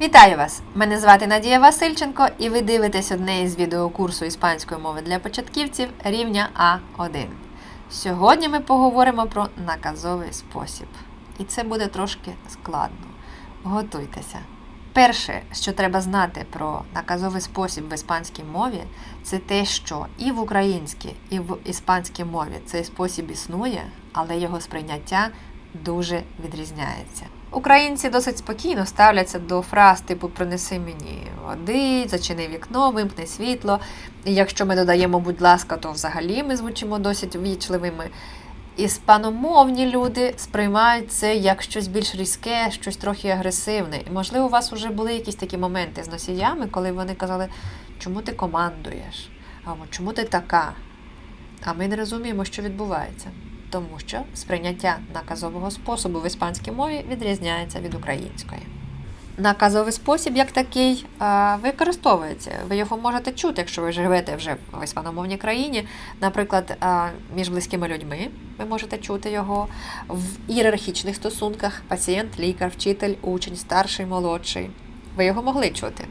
Вітаю вас! Мене звати Надія Васильченко, і ви дивитесь одне із відеокурсу іспанської мови для початківців рівня А1. Сьогодні ми поговоримо про наказовий спосіб. І це буде трошки складно. Готуйтеся. Перше, що треба знати про наказовий спосіб в іспанській мові, це те, що і в українській, і в іспанській мові цей спосіб існує, але його сприйняття дуже відрізняється. Українці досить спокійно ставляться до фраз типу принеси мені води, зачини вікно, вимкни світло. І якщо ми додаємо, будь ласка, то взагалі ми звучимо досить ввічливими. Іспаномовні люди сприймають це як щось більш різке, щось трохи агресивне. І можливо, у вас вже були якісь такі моменти з носіями, коли вони казали, чому ти командуєш? Або чому ти така? А ми не розуміємо, що відбувається. Тому що сприйняття наказового способу в іспанській мові відрізняється від української. Наказовий спосіб, як такий, використовується. Ви його можете чути, якщо ви живете вже в іспаномовній країні. Наприклад, між близькими людьми ви можете чути його в ієрархічних стосунках: пацієнт, лікар, вчитель, учень, старший, молодший. Ви його могли чути.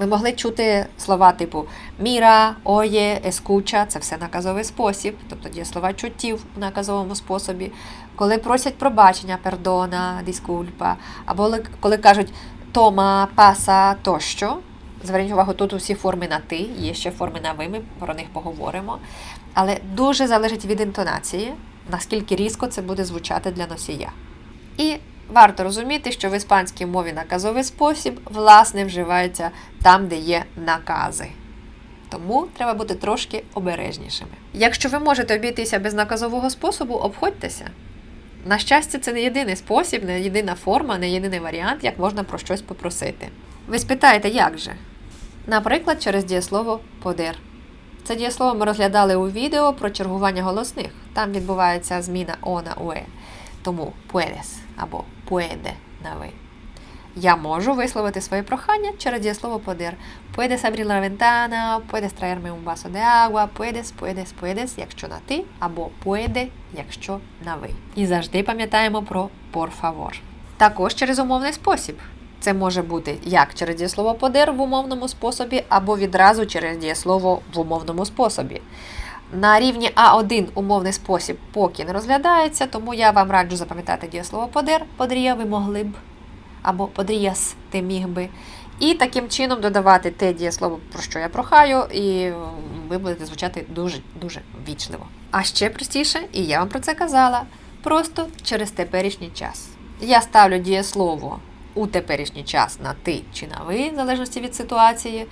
Ви могли чути слова типу міра, оє, ескуча це все наказовий спосіб, тобто дієслова чуттів в наказовому способі. Коли просять пробачення, пердона, дискульпа, або коли кажуть тома, паса тощо. Зверніть увагу, тут усі форми на ти, є ще форми на ви, ми про них поговоримо. Але дуже залежить від інтонації, наскільки різко це буде звучати для носія. І варто розуміти, що в іспанській мові наказовий спосіб власне вживається там, де є накази. Тому треба бути трошки обережнішими. Якщо ви можете обійтися без наказового способу, обходьтеся. На щастя, це не єдиний спосіб, не єдина форма, не єдиний варіант, як можна про щось попросити. Ви спитаєте, як же? Наприклад, через дієслово подер. Це дієслово ми розглядали у відео про чергування голосних. Там відбувається зміна о на уе. Тому puedes або puede на ви. Я можу висловити своє прохання через дієслово poder. Puedes abrir la ventana, puedes traerme un vaso de agua, puedes, puedes, puedes, якщо на ти, або puede, якщо на ви. І завжди пам'ятаємо про por favor. Також через умовний спосіб. Це може бути як через дієслово poder в умовному способі, або відразу через дієслово в умовному способі. На рівні А1 умовний спосіб поки не розглядається, тому я вам раджу запам'ятати дієслово подер, подрія ви могли б, або подріяс ти міг би. І таким чином додавати те дієслово, про що я прохаю, і ви будете звучати дуже-дуже ввічливо. А ще простіше, і я вам про це казала, просто через теперішній час. Я ставлю дієслово у теперішній час на ти чи на ви, в залежності від ситуації.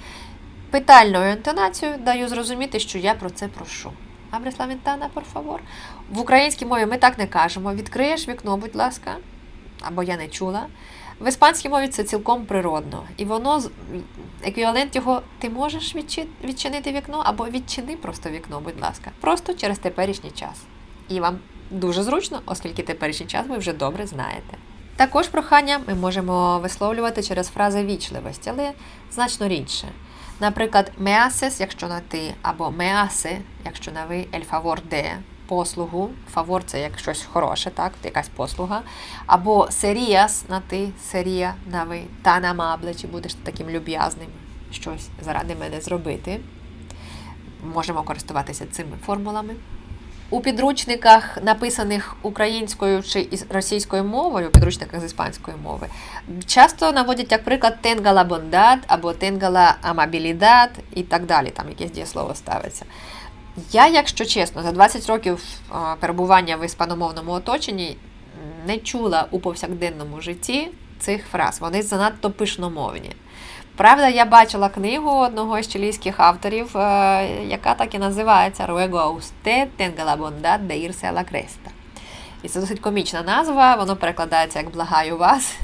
Питальною інтонацією даю зрозуміти, що я про це прошу. Abres la por favor. В українській мові ми так не кажемо. Відкриєш вікно, будь ласка, або я не чула. В іспанській мові це цілком природно. І воно еквівалент його ти можеш відчинити вікно, або відчини просто вікно, будь ласка. Просто через теперішній час. І вам дуже зручно, оскільки теперішній час ви вже добре знаєте. Також прохання ми можемо висловлювати через фрази вічливості, але значно рідше. Наприклад, меасес, якщо на ти, або меасе, якщо на ви, ель фавор де послугу. Фавор це як щось хороше, так, якась послуга. Або серіас на ти, серія на ви, та amable, чи будеш таким люб'язним щось заради мене зробити. Можемо користуватися цими формулами. У підручниках, написаних українською чи російською мовою, у підручниках з іспанської мови, часто наводять як приклад la bondad або la amabilidad і так далі, там якесь дієслово ставиться. Я, якщо чесно, за 20 років перебування в іспаномовному оточенні не чула у повсякденному житті цих фраз. Вони занадто пишномовні. Правда, я бачила книгу одного з чилійських авторів, е, яка так і називається Ruego a usted tenga la bondad cresta. І це досить комічна назва, воно перекладається як благаю вас.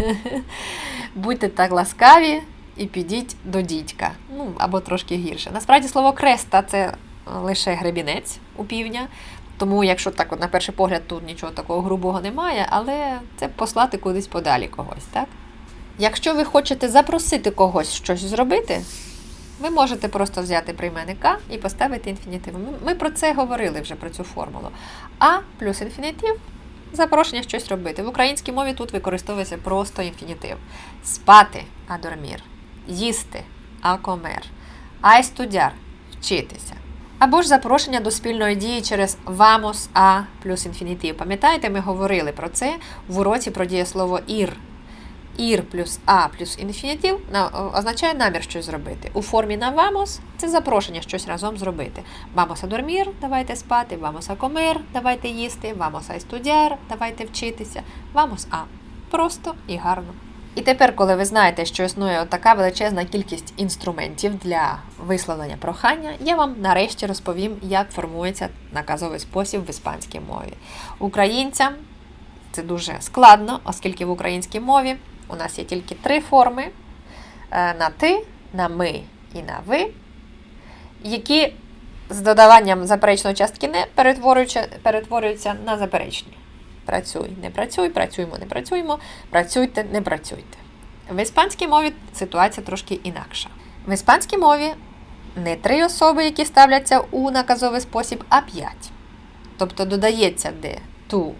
Будьте так ласкаві і підіть до дідька. Ну, або трошки гірше. Насправді слово креста це лише гребінець у півдня. Тому, якщо так от на перший погляд тут нічого такого грубого немає, але це послати кудись подалі когось, так? Якщо ви хочете запросити когось щось зробити, ви можете просто взяти прийменника і поставити інфінітив. Ми- про це говорили вже про цю формулу. А плюс інфінітив запрошення щось робити. В українській мові тут використовується просто інфінітив. Спати. а дормір. Їсти, а комер. А студяр вчитися. Або ж запрошення до спільної дії через vamos a плюс інфінітив. Пам'ятаєте, ми говорили про це в уроці про дієслово ір. Ір плюс а плюс інфінітив означає намір щось зробити. У формі на vamos це запрошення щось разом зробити. Vamos a dormir – давайте спати, vamos a comer – давайте їсти, vamos a estudiar – давайте вчитися, vamos a. Просто і гарно. І тепер, коли ви знаєте, що існує така величезна кількість інструментів для висловлення прохання, я вам нарешті розповім, як формується наказовий спосіб в іспанській мові. Українцям це дуже складно, оскільки в українській мові у нас є тільки три форми: е, на ти, на ми і на ви, які з додаванням заперечної частки не перетворюються, на заперечні. Працюй, не працюй, працюємо, не працюємо, працюйте, не працюйте. В іспанській мові ситуація трошки інакша. В іспанській мові не три особи, які ставляться у наказовий спосіб, а п'ять. Тобто додається де ту,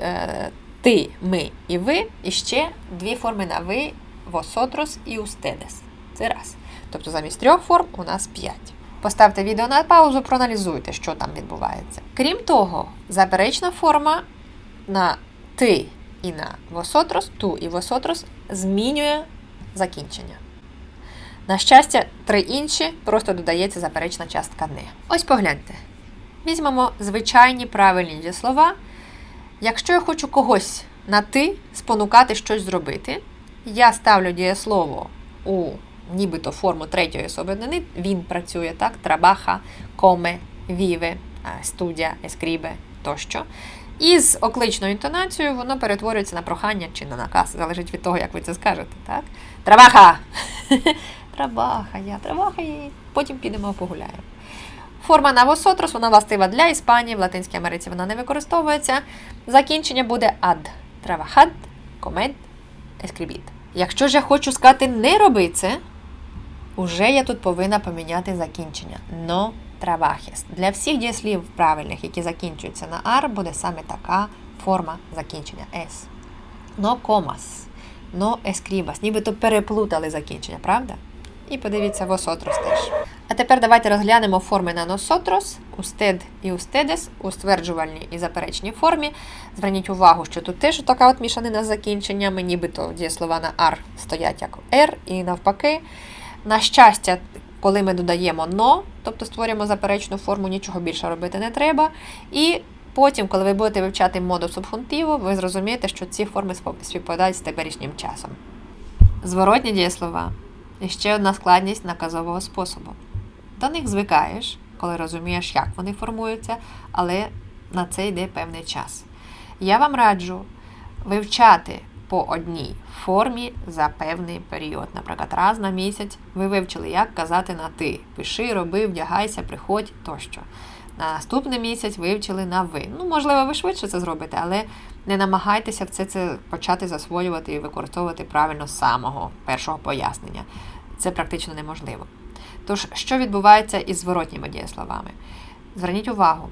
е, ти, ми і ви, і ще дві форми на ви, восотрос і устедес. Це раз. Тобто замість трьох форм у нас п'ять. Поставте відео на паузу, проаналізуйте, що там відбувається. Крім того, заперечна форма на ти і на восотрос, ту і восотрос змінює закінчення. На щастя, три інші просто додається заперечна частка не. Ось погляньте. Візьмемо звичайні правильні дієслова. Якщо я хочу когось на ти спонукати щось зробити, я ставлю дієслово у нібито форму третьої особи однини, він працює так, трабаха, коме, віве, студія, ескрібе тощо. І з окличною інтонацією воно перетворюється на прохання чи на наказ, залежить від того, як ви це скажете. Так? Трабаха! Трабаха, я трабаха, і потім підемо погуляємо. Форма на восотрос, вона властива для Іспанії, в Латинській Америці вона не використовується. Закінчення буде ад. Трабахад, комед, ескрібіт. Якщо ж я хочу сказати не роби це, уже я тут повинна поміняти закінчення. No trabajes. Для всіх дієслів правильних, які закінчуються на ар, буде саме така форма закінчення S. No comas, no escribas. Нібито переплутали закінчення, правда? І подивіться восотрос теж. А тепер давайте розглянемо форми на носотрос, устед і устедес у стверджувальній і заперечній формі. Зверніть увагу, що тут теж така от мішанина з закінченнями, нібито дієслова на ар стоять як «р» і навпаки. На щастя, коли ми додаємо но, тобто створюємо заперечну форму, нічого більше робити не треба. І потім, коли ви будете вивчати моду субхунтиву, ви зрозумієте, що ці форми співпадають з теперішнім часом. Зворотні дієслова. І ще одна складність наказового способу. До них звикаєш, коли розумієш, як вони формуються, але на це йде певний час. Я вам раджу вивчати по одній формі за певний період. Наприклад, раз на місяць ви вивчили, як казати на ти. Пиши, роби, вдягайся, приходь тощо. На наступний місяць вивчили на ви. Ну, можливо, ви швидше це зробите, але не намагайтеся все це почати засвоювати і використовувати правильно з самого першого пояснення. Це практично неможливо. Тож, що відбувається із зворотніми дієсловами? Зверніть увагу,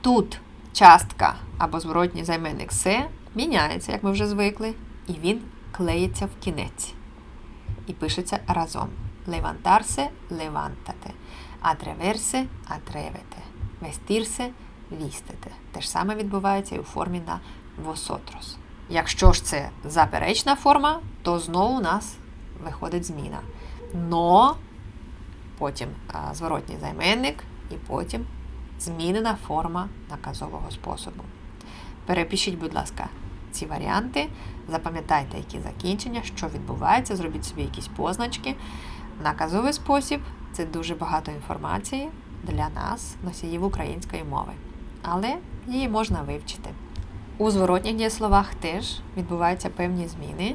тут частка або зворотній займенник се міняється, як ми вже звикли, і він клеїться в кінець. І пишеться разом. Levantarse – левантате, atreverse – atrevete, vestirse – вістите. Те ж саме відбувається і у формі на vosotros. Якщо ж це заперечна форма, то знову у нас виходить зміна. Но, потім зворотній займенник, і потім змінена форма наказового способу. Перепишіть, будь ласка, ці варіанти, запам'ятайте, які закінчення, що відбувається, зробіть собі якісь позначки. Наказовий спосіб це дуже багато інформації для нас, носіїв української мови, але її можна вивчити. У зворотніх дієсловах теж відбуваються певні зміни,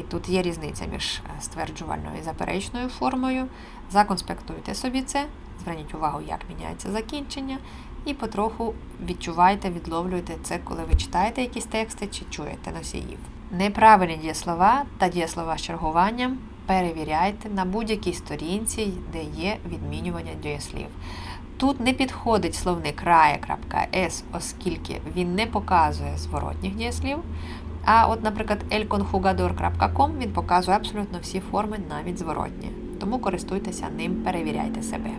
і тут є різниця між е, стверджувальною і заперечною формою. Законспектуйте собі це, зверніть увагу, як міняється закінчення, і потроху відчувайте, відловлюйте це, коли ви читаєте якісь тексти чи чуєте носіїв. Неправильні дієслова та дієслова з чергуванням перевіряйте на будь-якій сторінці, де є відмінювання дієслів. Тут не підходить словник raya.s, оскільки він не показує зворотніх дієслів. А от, наприклад, elconjugador.com він показує абсолютно всі форми, навіть зворотні. Тому користуйтеся ним, перевіряйте себе.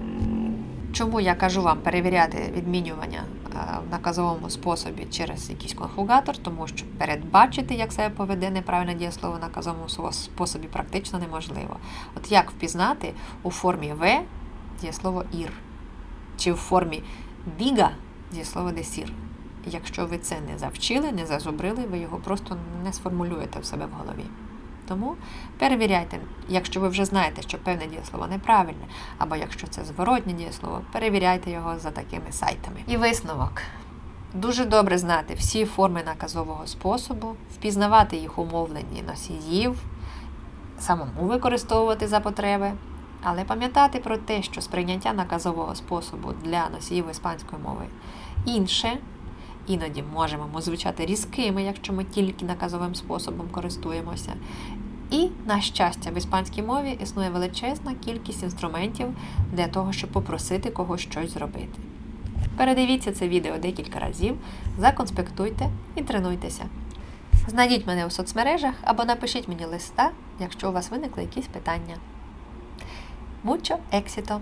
Чому я кажу вам перевіряти відмінювання е, в наказовому способі через якийсь конjuгатор? Тому що передбачити, як себе поведе неправильне дієслово в наказовому способі, практично неможливо. От як впізнати у формі В дієслово ір, чи в формі біга дієслово десір? Якщо ви це не завчили, не зазубрили, ви його просто не сформулюєте в себе в голові. Тому перевіряйте, якщо ви вже знаєте, що певне дієслово неправильне, або якщо це зворотнє дієслово, перевіряйте його за такими сайтами. І висновок. Дуже добре знати всі форми наказового способу, впізнавати їх умовлені носіїв, самому використовувати за потреби, але пам'ятати про те, що сприйняття наказового способу для носіїв іспанської мови інше. Іноді можемо звучати різкими, якщо ми тільки наказовим способом користуємося. І, на щастя, в іспанській мові існує величезна кількість інструментів для того, щоб попросити когось щось зробити. Передивіться це відео декілька разів, законспектуйте і тренуйтеся. Знайдіть мене у соцмережах або напишіть мені листа, якщо у вас виникли якісь питання. Mucho éxito!